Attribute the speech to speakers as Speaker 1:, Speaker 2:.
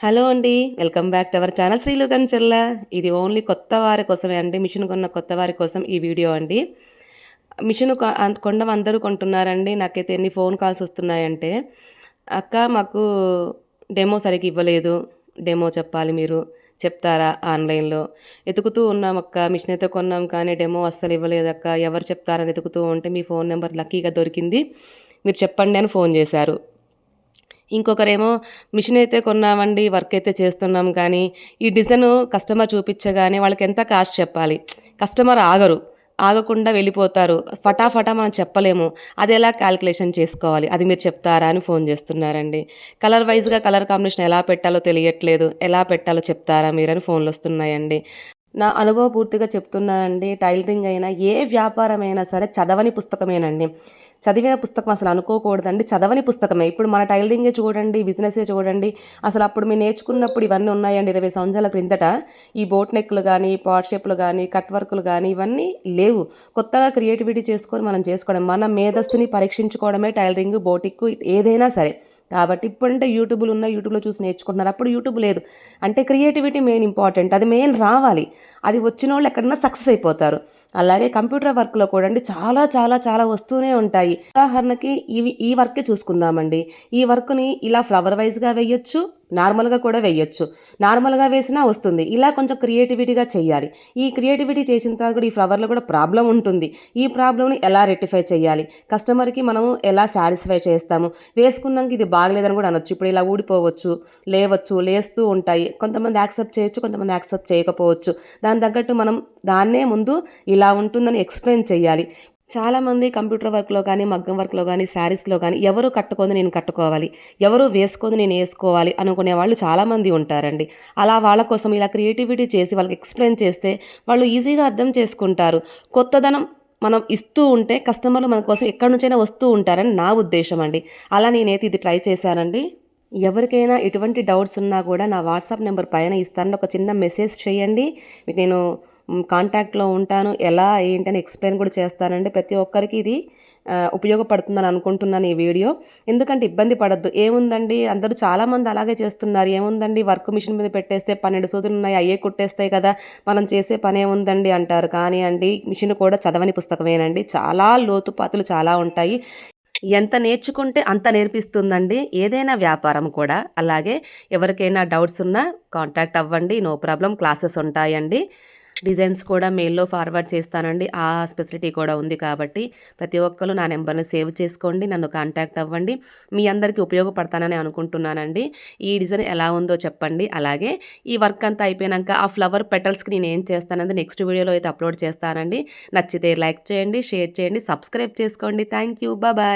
Speaker 1: Hello అండి welcome back to our channel Srilu Kanchella ఇది only కొత్త వారి కోసమే అండి మిషన్ కొన్న కొత్త వారి కోసం ఈ వీడియో అండి. మిషన్ కొండం అందరూ కొంటున్నారండి నాకైతే ఎన్ని ఫోన్ కాల్స్ వస్తున్నాయంటే అక్క మాకు డెమో సరిగ్గా ఇవ్వలేదు డెమో చెప్పాలి మీరు చెప్తారా ఆన్లైన్లో? ఎతుకుతూ ఉన్నాం అక్క మిషన్ అయితే కొన్నాం కానీ డెమో అస్సలు ఇవ్వలేదు అక్క ఎవరు చెప్తారని ఎతుకుతూ ఉంటే మీ ఫోన్ నెంబర్ లక్కీగా దొరికింది మీరు చెప్పండి అని ఫోన్ చేశారు. ఇంకొకరేమో మిషన్ అయితే కొన్నామండి వర్క్ అయితే చేస్తున్నాం కానీ ఈ డిజైన్ కస్టమర్ చూపించగానే వాళ్ళకి ఎంత కాస్ట్ చెప్పాలి? కస్టమర్ ఆగరు. ఆగకుండా వెళ్ళిపోతారు. ఫటాఫటా మనం చెప్పలేము. అది ఎలా క్యాలిక్యులేషన్ చేసుకోవాలి? అది మీరు చెప్తారా అని ఫోన్ చేస్తున్నారండి. కలర్ వైజ్గా కలర్ కాంబినేషన్ ఎలా పెట్టాలో తెలియట్లేదు. ఎలా పెట్టాలో చెప్తారా మీరని ఫోన్లు వస్తున్నాయండి. నా అనుభవ పూర్తిగా చెప్తున్నానండి. టైలరింగ్ అయినా ఏ వ్యాపారమైనా సరే చదవని పుస్తకమేనండి. చదివిన పుస్తకం అసలు అనుకోకూడదండి. చదవని పుస్తకమే. ఇప్పుడు మన టైలరింగే చూడండి బిజినెసే చూడండి. అసలు అప్పుడు మేము నేర్చుకున్నప్పుడు ఇవన్నీ ఉన్నాయండి ఇరవై సంవత్సరాల క్రిందట. ఈ బోట్ నెక్లు కానీ పాట్ షేప్లు కానీ కట్ వర్క్లు కానీ ఇవన్నీ లేవు. కొత్తగా క్రియేటివిటీ చేసుకొని మనం చేసుకోవడం మన మేధస్సుని పరీక్షించుకోవడమే టైలరింగ్ బోటిక్ ఏదైనా సరే. కాబట్టి ఇప్పుడంటే యూట్యూబ్లు ఉన్నాయి యూట్యూబ్లో చూసి నేర్చుకుంటున్నారు. అప్పుడు యూట్యూబ్ లేదు. అంటే క్రియేటివిటీ మెయిన్ ఇంపార్టెంట్. అది మెయిన్ రావాలి. అది వచ్చిన వాళ్ళు ఎక్కడన్నా సక్సెస్ అయిపోతారు. అలాగే కంప్యూటర్ వర్క్లో కూడా అండి చాలా చాలా చాలా వస్తూనే ఉంటాయి. ఉదాహరణకి ఇవి ఈ వర్కే చూసుకుందామండి. ఈ వర్క్ని ఇలా ఫ్లవర్ వైజ్గా వేయొచ్చు నార్మల్గా కూడా వేయొచ్చు. నార్మల్గా వేసినా వస్తుంది. ఇలా కొంచెం క్రియేటివిటీగా చేయాలి. ఈ క్రియేటివిటీ చేసిన తర్వాత కూడా ఈ ఫ్లవర్లో కూడా ప్రాబ్లం ఉంటుంది. ఈ ప్రాబ్లమ్ని ఎలా రెక్టిఫై చేయాలి? కస్టమర్కి మనము ఎలా సాటిస్ఫై చేస్తాము? వేసుకున్నాక ఇది బాగలేదని కూడా అనొచ్చు. ఇప్పుడు ఇలా ఊడిపోవచ్చు లేవచ్చు లేస్తూ ఉంటాయి. కొంతమంది యాక్సెప్ట్ చేయొచ్చు కొంతమంది యాక్సెప్ట్ చేయకపోవచ్చు. దాని తగ్గట్టు మనం దాన్నే ముందు ఇలా ఇలా ఉంటుందని ఎక్స్ప్లెయిన్ చేయాలి చాలామంది కంప్యూటర్ వర్క్లో కానీ మగ్గం వర్క్లో కానీ శారీస్లో కానీ ఎవరు కట్టుకొని నేను కట్టుకోవాలి. ఎవరు వేసుకొని నేను వేసుకోవాలి అనుకునే వాళ్ళు చాలామంది ఉంటారండి. అలా వాళ్ళ కోసం ఇలా క్రియేటివిటీ చేసి వాళ్ళకి ఎక్స్ప్లెయిన్ చేస్తే వాళ్ళు ఈజీగా అర్థం చేసుకుంటారు. కొత్తదనం మనం ఇస్తూ ఉంటే కస్టమర్లు మన కోసం ఎక్కడి నుంచైనా వస్తూ ఉంటారని నా ఉద్దేశం అండి. అలా నేనైతే ఇది ట్రై చేశానండి. ఎవరికైనా ఎటువంటి డౌట్స్ ఉన్నా కూడా నా వాట్సాప్ నెంబర్ పైన ఇస్తాను ఒక చిన్న మెసేజ్ చేయండి. మీకు నేను కాంటాక్ట్లో ఉంటాను. ఎలా ఏంటని ఎక్స్ప్లెయిన్ కూడా చేస్తానండి. ప్రతి ఒక్కరికి ఇది ఉపయోగపడుతుందని అనుకుంటున్నాను ఈ వీడియో. ఎందుకంటే ఇబ్బంది పడద్దు. ఏముందండి? అందరూ చాలామంది అలాగే చేస్తున్నారు. ఏముందండి? వర్క్ మిషన్ మీద పెట్టేస్తే పన్నెండు సూదులు ఉన్నాయి అయ్యే కుట్టేస్తాయి కదా. మనం చేసే పని ఏముందండి అంటారు. కానీ అండి మిషన్ కూడా చదవని పుస్తకమేనండి. చాలా లోతుపాతులు చాలా ఉంటాయి. ఎంత నేర్చుకుంటే అంత నేర్పిస్తుందండి. ఏదైనా వ్యాపారం కూడా. అలాగే ఎవరికైనా డౌట్స్ ఉన్నా కాంటాక్ట్ అవ్వండి. No problem. క్లాసెస్ ఉంటాయండి. డిజైన్స్ కూడా మెయిల్లో ఫార్వర్డ్ చేస్తానండి. ఆ స్పెసిలిటీ కూడా ఉంది కాబట్టి ప్రతి ఒక్కరు నా నెంబర్ని సేవ్ చేసుకోండి నన్ను కాంటాక్ట్ అవ్వండి. మీ అందరికీ ఉపయోగపడతానని అనుకుంటున్నానండి. ఈ డిజైన్ ఎలా ఉందో చెప్పండి. అలాగే ఈ వర్క్ అంతా అయిపోయాక ఆ ఫ్లవర్ పెటల్స్కి నేను ఏం చేస్తానంటే నెక్స్ట్ వీడియోలో అయితే అప్లోడ్ చేస్తానండి. నచ్చితే లైక్ చేయండి షేర్ చేయండి సబ్స్క్రైబ్ చేసుకోండి. Thank you. బాయ్.